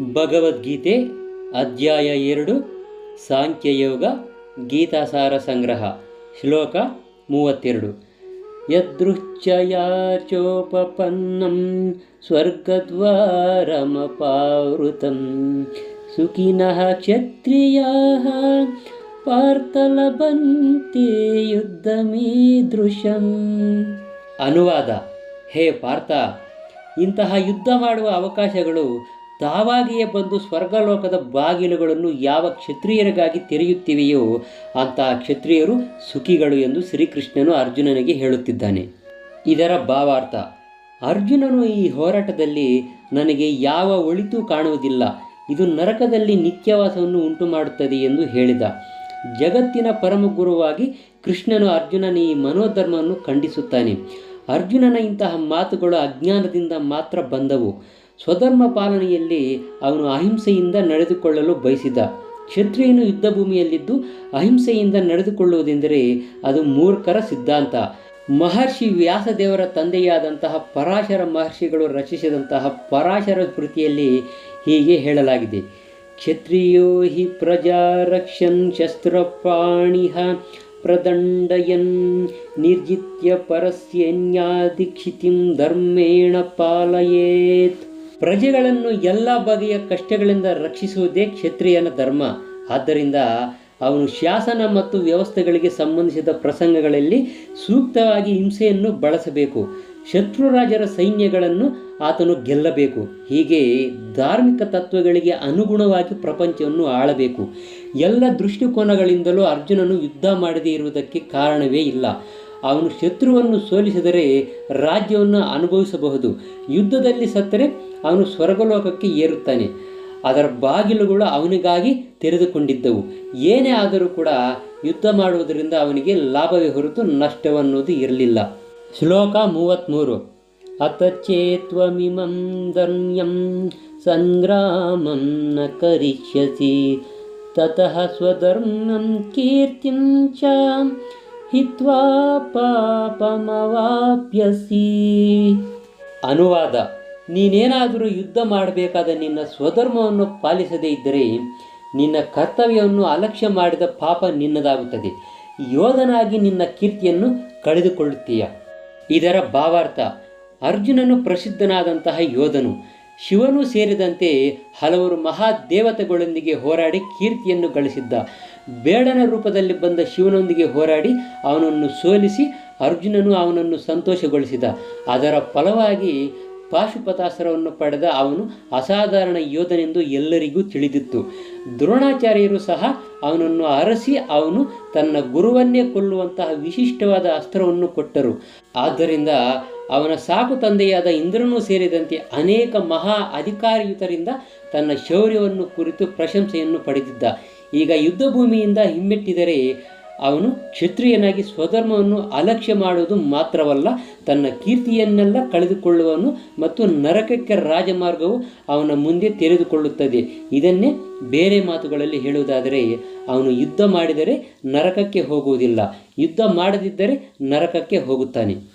ಭಗವದ್ಗೀತೆ ಅಧ್ಯಾಯ ಎರಡು, ಸಾಂಖ್ಯಯೋಗ, ಗೀತಾಸಾರ ಸಂಗ್ರಹ, ಶ್ಲೋಕ ಮೂವತ್ತೆರಡು. ಯದೃಚ್ಛಯಾಚೋಪಪನ್ನಂ ಸ್ವರ್ಗದ್ವಾರಮಪಾವೃತ, ಸುಖಿನಃ ಕ್ಷತ್ರಿಯ ಪಾರ್ಥಲಭಂತೆ ಯುದ್ಧಮೀದೃಶಂ. ಅನುವಾದ, ಹೇ ಪಾರ್ಥ, ಇಂತಹ ಯುದ್ಧ ಮಾಡುವ ಅವಕಾಶಗಳು ತಾವಾಗಿಯೇ ಬಂದು ಸ್ವರ್ಗಲೋಕದ ಬಾಗಿಲುಗಳನ್ನು ಯಾವ ಕ್ಷತ್ರಿಯರಿಗಾಗಿ ತೆರೆಯುತ್ತಿವೆಯೋ ಅಂತಹ ಕ್ಷತ್ರಿಯರು ಸುಖಿಗಳು ಎಂದು ಶ್ರೀಕೃಷ್ಣನು ಅರ್ಜುನನಿಗೆ ಹೇಳುತ್ತಿದ್ದಾನೆ. ಇದರ ಭಾವಾರ್ಥ, ಅರ್ಜುನನು ಈ ಹೋರಾಟದಲ್ಲಿ ನನಗೆ ಯಾವ ಒಳಿತು ಕಾಣುವುದಿಲ್ಲ, ಇದು ನರಕದಲ್ಲಿ ನಿತ್ಯವಾಸವನ್ನು ಉಂಟು ಮಾಡುತ್ತದೆ ಎಂದು ಹೇಳಿದ. ಜಗತ್ತಿನ ಪರಮಗುರುವಾಗಿ ಕೃಷ್ಣನು ಅರ್ಜುನನ ಈ ಮನೋಧರ್ಮವನ್ನು ಖಂಡಿಸುತ್ತಾನೆ. ಅರ್ಜುನನ ಇಂತಹ ಮಾತುಗಳು ಅಜ್ಞಾನದಿಂದ ಮಾತ್ರ ಬಂದವು. ಸ್ವಧರ್ಮ ಪಾಲನೆಯಲ್ಲಿ ಅವನು ಅಹಿಂಸೆಯಿಂದ ನಡೆದುಕೊಳ್ಳಲು ಬಯಸಿದ. ಕ್ಷತ್ರಿಯನು ಯುದ್ಧ ಭೂಮಿಯಲ್ಲಿದ್ದು ಅಹಿಂಸೆಯಿಂದ ನಡೆದುಕೊಳ್ಳುವುದೆಂದರೆ ಅದು ಮೂರ್ಖರ ಸಿದ್ಧಾಂತ. ಮಹರ್ಷಿ ವ್ಯಾಸದೇವರ ತಂದೆಯಾದಂತಹ ಪರಾಶರ ಮಹರ್ಷಿಗಳು ರಚಿಸಿದಂತಹ ಪರಾಶರ ಕೃತಿಯಲ್ಲಿ ಹೀಗೆ ಹೇಳಲಾಗಿದೆ. ಕ್ಷತ್ರಿಯೋ ಹಿ ಪ್ರಜಾ ರಕ್ಷನ್ ಶಸ್ತ್ರಪಾಣಿಹ ಪ್ರದಂಡಯನ್ ನಿರ್ಜಿತ್ಯ ಪರಸ್ಯನ್ಯಾದಿಕ್ಷಿತಿಂ ಧರ್ಮೇಣ ಪಾಲಯೇತ್. ಪ್ರಜೆಗಳನ್ನು ಎಲ್ಲ ಬಗೆಯ ಕಷ್ಟಗಳಿಂದ ರಕ್ಷಿಸುವುದೇ ಕ್ಷತ್ರಿಯನ ಧರ್ಮ. ಆದ್ದರಿಂದ ಅವನು ಶಾಸನ ಮತ್ತು ವ್ಯವಸ್ಥೆಗಳಿಗೆ ಸಂಬಂಧಿಸಿದ ಪ್ರಸಂಗಗಳಲ್ಲಿ ಸೂಕ್ತವಾಗಿ ಹಿಂಸೆಯನ್ನು ಬಳಸಬೇಕು. ಶತ್ರುರಾಜರ ಸೈನ್ಯಗಳನ್ನು ಆತನು ಗೆಲ್ಲಬೇಕು. ಹೀಗೆ ಧಾರ್ಮಿಕ ತತ್ವಗಳಿಗೆ ಅನುಗುಣವಾಗಿ ಪ್ರಪಂಚವನ್ನು ಆಳಬೇಕು. ಎಲ್ಲ ದೃಷ್ಟಿಕೋನಗಳಿಂದಲೂ ಅರ್ಜುನನು ಯುದ್ಧ ಮಾಡದೇ ಇರುವುದಕ್ಕೆ ಕಾರಣವೇ ಇಲ್ಲ. ಅವನು ಶತ್ರುವನ್ನು ಸೋಲಿಸಿದರೆ ರಾಜ್ಯವನ್ನು ಅನುಭವಿಸಬಹುದು. ಯುದ್ಧದಲ್ಲಿ ಸತ್ತರೆ ಅವನು ಸ್ವರ್ಗಲೋಕಕ್ಕೆ ಏರುತ್ತಾನೆ. ಅದರ ಬಾಗಿಲುಗಳು ಅವನಿಗಾಗಿ ತೆರೆದುಕೊಂಡಿದ್ದವು. ಏನೇ ಆದರೂ ಕೂಡ ಯುದ್ಧ ಮಾಡುವುದರಿಂದ ಅವನಿಗೆ ಲಾಭವೇ ಹೊರತು ನಷ್ಟವನ್ನುವುದು ಇರಲಿಲ್ಲ. ಶ್ಲೋಕ ಮೂವತ್ತ್ಮೂರು ಅತಚೇತ್ವಮಿಮಂ ಧನ್ಯಂ ಸಂಗ್ರಾಮಂ ನ ಕರಿಷ್ಯಸಿ. ತತಃ ಸ್ವಧರ್ಮಂ ಕೀರ್ತಿಂ ಚ ಹಿತ್ವಾ ಪಾಪಮವಾಪ್ಯಸಿ. ಅನುವಾದ, ನೀನೇನಾದರೂ ಯುದ್ಧ ಮಾಡಬೇಕಾದ ನಿನ್ನ ಸ್ವಧರ್ಮವನ್ನು ಪಾಲಿಸದೇ ಇದ್ದರೆ ನಿನ್ನ ಕರ್ತವ್ಯವನ್ನು ಅಲಕ್ಷ್ಯ ಮಾಡಿದ ಪಾಪ ನಿನ್ನದಾಗುತ್ತದೆ. ಯೋಧನಾಗಿ ನಿನ್ನ ಕೀರ್ತಿಯನ್ನು ಕಳೆದುಕೊಳ್ಳುತ್ತೀಯ. ಇದರ ಭಾವಾರ್ಥ, ಅರ್ಜುನನು ಪ್ರಸಿದ್ಧನಾದಂತಹ ಯೋಧನು. ಶಿವನು ಸೇರಿದಂತೆ ಹಲವರು ಮಹಾದೇವತೆಗಳೊಂದಿಗೆ ಹೋರಾಡಿ ಕೀರ್ತಿಯನ್ನು ಗಳಿಸಿದ್ದ. ಬೇಡನ ರೂಪದಲ್ಲಿ ಬಂದ ಶಿವನೊಂದಿಗೆ ಹೋರಾಡಿ ಅವನನ್ನು ಸೋಲಿಸಿ ಅರ್ಜುನನು ಅವನನ್ನು ಸಂತೋಷಗೊಳಿಸಿದ. ಅದರ ಫಲವಾಗಿ ಪಾಶುಪತಾಸ್ತ್ರವನ್ನು ಪಡೆದ ಅವನು ಅಸಾಧಾರಣ ಯೋಧನೆಂದು ಎಲ್ಲರಿಗೂ ತಿಳಿದಿತ್ತು. ದ್ರೋಣಾಚಾರ್ಯರು ಸಹ ಅವನನ್ನು ಅರಸಿ ಅವನು ತನ್ನ ಗುರುವನ್ನೇ ಕೊಲ್ಲುವಂತಹ ವಿಶಿಷ್ಟವಾದ ಅಸ್ತ್ರವನ್ನು ಕೊಟ್ಟರು. ಆದ್ದರಿಂದ ಅವನ ಸಾಕು ತಂದೆಯಾದ ಇಂದ್ರನೂ ಸೇರಿದಂತೆ ಅನೇಕ ಮಹಾ ಅಧಿಕಾರಿಯುತರಿಂದ ತನ್ನ ಶೌರ್ಯವನ್ನು ಕುರಿತು ಪ್ರಶಂಸೆಯನ್ನು ಪಡೆದಿದ್ದ. ಈಗ ಯುದ್ಧ ಭೂಮಿಯಿಂದ ಹಿಮ್ಮೆಟ್ಟಿದರೆ ಅವನು ಕ್ಷತ್ರಿಯನಾಗಿ ಸ್ವಧರ್ಮವನ್ನು ಅಲಕ್ಷ್ಯ ಮಾಡುವುದು ಮಾತ್ರವಲ್ಲ, ತನ್ನ ಕೀರ್ತಿಯನ್ನೆಲ್ಲ ಕಳೆದುಕೊಳ್ಳುವನು ಮತ್ತು ನರಕಕ್ಕೆ ರಾಜಮಾರ್ಗವು ಅವನ ಮುಂದೆ ತೆರೆದುಕೊಳ್ಳುತ್ತದೆ. ಇದನ್ನೇ ಬೇರೆ ಮಾತುಗಳಲ್ಲಿ ಹೇಳುವುದಾದರೆ, ಅವನು ಯುದ್ಧ ಮಾಡಿದರೆ ನರಕಕ್ಕೆ ಹೋಗುವುದಿಲ್ಲ. ಯುದ್ಧ ಮಾಡದಿದ್ದರೆ ನರಕಕ್ಕೆ ಹೋಗುತ್ತಾನೆ.